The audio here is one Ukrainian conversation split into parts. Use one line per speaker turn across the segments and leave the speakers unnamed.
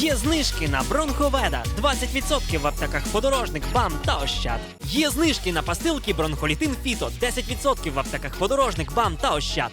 Є знижки на бронховеда 20% в аптеках подорожник, БАМ та Ощад. Є знижки на пастилки бронхолітин Фіто 10% в аптеках подорожник, БАМ та Ощад.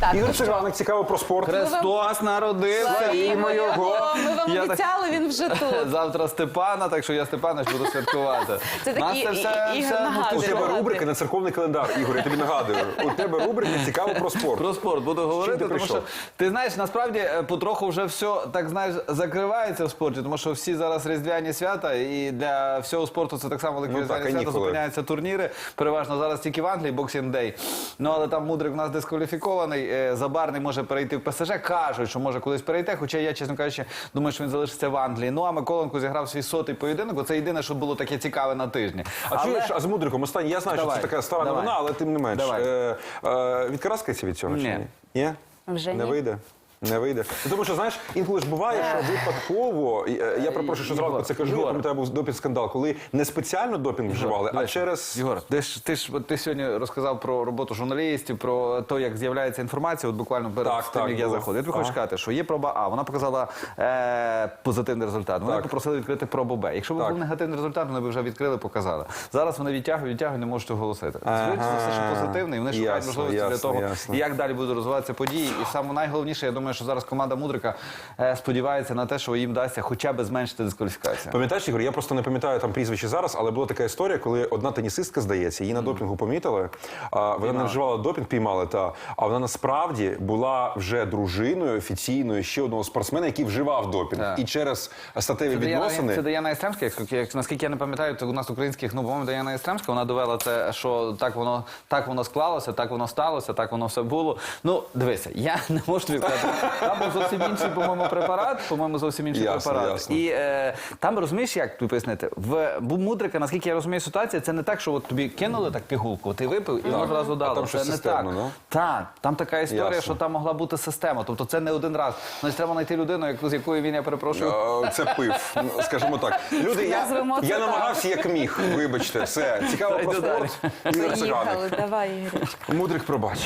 Так,
Ігор
ну що?
Цікаво про спорт.
Христос народився.
Славімо його. Ми вам
Я так-
обіцяли, він вже тут.
Завтра Степана, так що я Степанович буду святкувати.
Це
Нас
такий
це все,
і- Ігор
все
нагадує.
У
ну,
тебе рубрика на церковний календар. Ігор, я тобі нагадую. У тебе рубрика цікаво про спорт.
Про спорт буду говорити,
ти
тому що ти знаєш, насправді е, потроху вже все так знаєш закривається в спорті, тому що всі зараз різдвяні свята, і для всього спорту це так само велике
Ну,
різдвяні
так,
свята.
канікули.
Зупиняються турніри. Переважно зараз тільки в Англії Boxing Day. Ну але там мудрик у нас дискваліфікований. Е, Забарний може перейти в ПСЖ. Кажуть, що може кудись перейти. Хоча я, чесно кажучи, думаю, що він залишиться в Англії. Ну а Миколенко зіграв свій сотий поєдинок. Оце єдине, що було таке цікаве на тижні.
А чуєш, а з мудриком останній, я знаю,
Давай,
що це така стара
давай.
новина, але тим не менш. Е, е, відкараскається від цього чи
Ні.
ні? Ні?
Вже
не
ні.
вийде. Не вийде. Ну, Тому що знаєш, інколи ж буває, що випадково. е, Я перепрошую, що зранку це кажу. Я
Єгор.
пам'ятаю, був допінг скандал, коли не спеціально допінг вживали, а через
Єгор, ти ж ти ж ти сьогодні розказав про роботу журналістів, про те, як з'являється інформація. От буквально перед
Так,
тим,
так,
як я
було.
заходив. Я тобі хочу
Ага.
сказати, що є проба А, вона показала е, позитивний результат. Вони
Так.
попросили відкрити пробу Б. Якщо б
Так.
був негативний результат, вони б вже відкрили, показали. Зараз вони відтягують, відтягують, не можуть оголосити.
Ага.
Звичайно, все що позитивний. Вони шукають
Ясно,
можливості для
ясно,
того,
ясно.
як далі будуть розвиватися події. І саме найголовніше, я думаю, що зараз команда Мудрика е, сподівається на те, що їм вдасться хоча б зменшити дискваліфікацію.
Пам'ятаєш, Ігор, я просто не пам'ятаю там прізвище зараз, але була така історія, коли одна тенісистка, здається, її на допінгу помітили. А, вона не вживала допінг, піймали, та, а вона насправді була вже дружиною офіційною ще одного спортсмена, який вживав допінг.
Так.
І через статеві
Це Даяна,
відносини.
це Даяна Єстремська, як, як, наскільки я не пам'ятаю, то у нас українських, ну, по-моєму, Даяна Єстремська, вона довела це, що так воно, так воно склалося, так воно сталося, так воно все було. Ну, дивися, я не можу тобі сказати. Там був зовсім інший, по-моєму, препарат, по-моєму, зовсім інший
Ясно,
препарат.
ясно.
І е, там розумієш, як тобі пояснити, в бу- мудрика, наскільки я розумію ситуацію, це не так, що от тобі кинули так пігулку, ти випив і воно зразу дало.
там
це
щось
не
системно,
так.
ну?
Так, там така історія,
Ясно.
що там могла бути система. Тобто це не один раз. Значить, треба знайти людину, яку, з якою він, я перепрошую.
Е, Це пив, ну, скажімо так. Люди, я,
Назвемо це
я
так.
намагався як міг. Вибачте, все. Цікаво про
Йду далі.
спорт. Ігор.
Поїхали, давай, Ігор.
Мудрик пробач.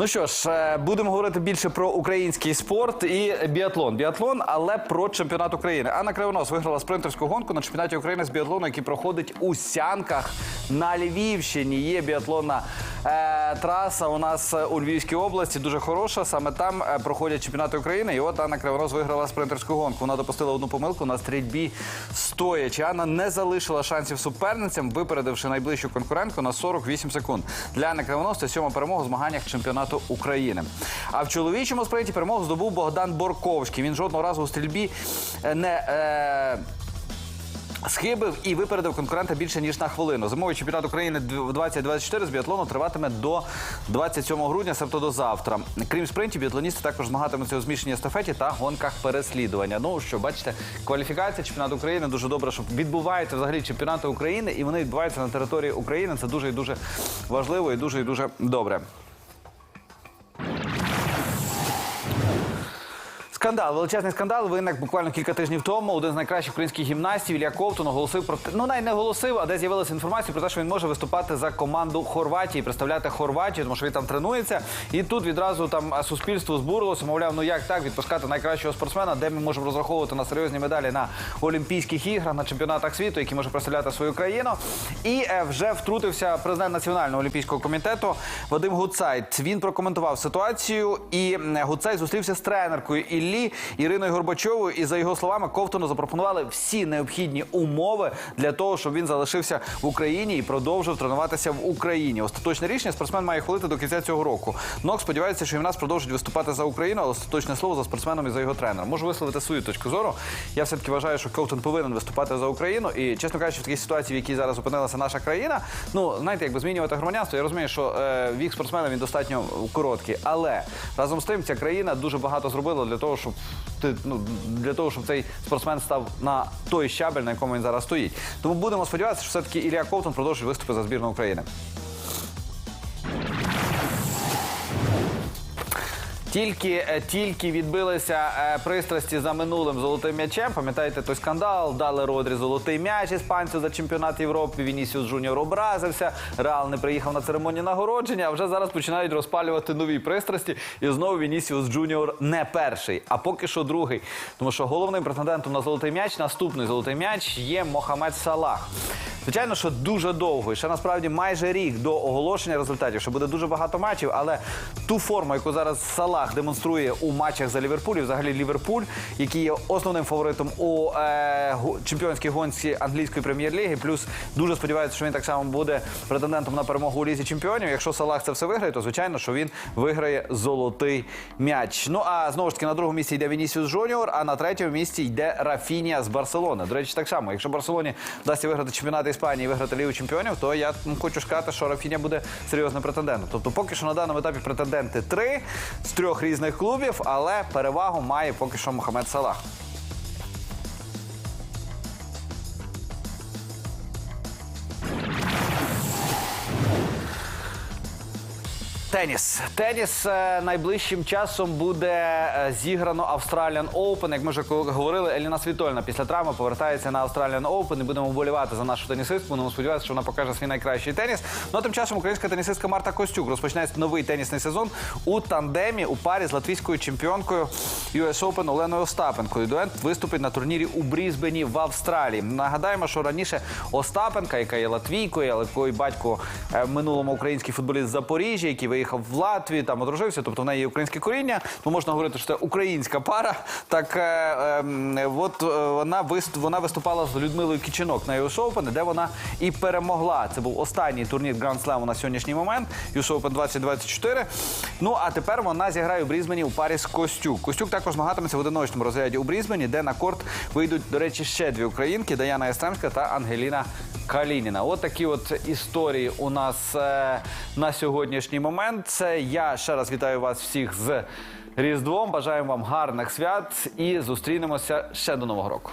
Ну що ж, е, будемо говорити більше про український спорт і біатлон. Біатлон, але про чемпіонат України. Анна Кривонос виграла спринтерську гонку на чемпіонаті України з біатлону, який проходить у Сянках на Львівщині. Є біатлонна траса у нас е, у Львівській області, дуже хороша. Саме там е, проходять чемпіонати України. І от Анна Кривонос виграла спринтерську гонку. Вона допустила одну помилку на стрільбі стоячи. Анна не залишила шансів суперницям, випередивши найближчу конкурентку на 48 секунд. Для Анни Кривонос це сьома перемога у змаганнях чемпіонату України. А в чоловічому спринті перемогу здобув Богдан Борковський. Він жодного разу у стрільбі е, не. Е... Схибив і випередив конкурента більше ніж на хвилину. Зимовий чемпіонат України 2024 з біатлону триватиме до 27 грудня, себто до завтра. Крім спринтів, біатлоністи також змагатимуться у змішаній естафеті та гонках переслідування. Ну що, бачите, кваліфікація чемпіонату України дуже добре, що відбуваються взагалі чемпіонати України, і вони відбуваються на території України. Це дуже і дуже важливо і дуже і дуже добре. Скандал, величезний скандал виник буквально кілька тижнів тому. Один з найкращих українських гімнастів Ілля Ковтун оголосив про те, ну навіть не оголосив, а де з'явилася інформація про те, що він може виступати за команду Хорватії, представляти Хорватію, тому що він там тренується. І тут відразу там суспільство збурилося, мовляв, ну як так відпускати найкращого спортсмена, де ми можемо розраховувати на серйозні медалі на Олімпійських іграх, на чемпіонатах світу, які може представляти свою країну. І е, вже втрутився президент Національного олімпійського комітету Вадим Гуцайт. Він прокоментував ситуацію, і Гуцайт зустрівся з тренеркою Іллі Іриною Горбачовою. І за його словами, Ковтуну запропонували всі необхідні умови для того, щоб він залишився в Україні і продовжив тренуватися в Україні. Остаточне рішення спортсмен має хвалити до кінця цього року. НОК сподівається, що гімнаст продовжить виступати за Україну, але остаточне слово за спортсменом і за його тренером. Можу висловити свою точку зору. Я все таки вважаю, що Ковтун повинен виступати за Україну. І чесно кажучи, в такій ситуації, в якій зараз опинилася наша країна, ну знаєте, якби змінювати громадянство. Я розумію, що е, вік спортсмена він достатньо короткий, але разом з тим ця країна дуже багато зробила для того, щоб ти ну для того, щоб цей спортсмен став на той щабель, на якому він зараз стоїть. Тому будемо сподіватися, що все таки Ілія Ковтун продовжить виступи за збірну України. Тільки, е, тільки відбилися е, пристрасті за минулим золотим м'ячем. Пам'ятаєте той скандал? Дали Родрі золотий м'яч іспанцю за чемпіонат Європи. Вінісіус Джуніор образився. Реал не приїхав на церемонію нагородження. А вже зараз починають розпалювати нові пристрасті. І знову Вінісіус Джуніор не перший, а поки що другий. Тому що головним претендентом на золотий м'яч, наступний золотий м'яч є Мохамед Салах. Звичайно, що дуже довго, і ще насправді майже рік до оголошення результатів, що буде дуже багато матчів, але ту форму, яку зараз Салах демонструє у матчах за Ліверпуль, і взагалі Ліверпуль, який є основним фаворитом у е, чемпіонській гонці англійської прем'єр-ліги, плюс дуже сподівається, що він так само буде претендентом на перемогу у лізі чемпіонів. Якщо Салах це все виграє, то звичайно, що він виграє золотий м'яч. Ну а знову ж таки на другому місці йде Вінісіус Жуніор, а на третьому місці йде Рафінія з Барселони. До речі, так само, якщо Барселоні вдасться виграти чемпіонат Іспанії і виграти Лігу чемпіонів, то я хочу сказати, що Рафінія буде серйозним претендентом. Тобто, поки що на даному етапі претенденти три з трьох різних клубів, але перевагу має поки що Мохамед Салах. Теніс. Теніс е, найближчим часом буде е, зіграно Australian Open. Як ми вже говорили, Еліна Світольна після травми повертається на Australian Open і будемо вболівати за нашу тенісистку. Будемо сподіватися, що вона покаже свій найкращий теніс. Ну а тим часом українська тенісистка Марта Костюк розпочинає новий тенісний сезон у тандемі у парі з латвійською чемпіонкою US Open Оленою Остапенкою. Дует виступить на турнірі у Брізбені в Австралії. Нагадаємо, що раніше Остапенка, яка є латвійкою, але якої батько е, минулому український футболіст Запоріжжя, який виїхав в Латвію, там одружився, тобто в неї є українське коріння. То можна говорити, що це українська пара. Так е, е, от вона вист- вона виступала з Людмилою Кіченок на US Open, де вона і перемогла. Це був останній турнір Grand Slam на сьогоднішній момент. US Open 2024. Ну а тепер вона зіграє у Брізбені у парі з Костюк. Костюк також змагатиметься в одиночному розряді у Брізбені, де на корт вийдуть, до речі, ще дві українки: Даяна Естемська та Ангеліна Калініна. От такі от історії у нас е, на сьогоднішній момент. Це я ще раз вітаю вас всіх з Різдвом. Бажаємо вам гарних свят і зустрінемося ще до Нового року.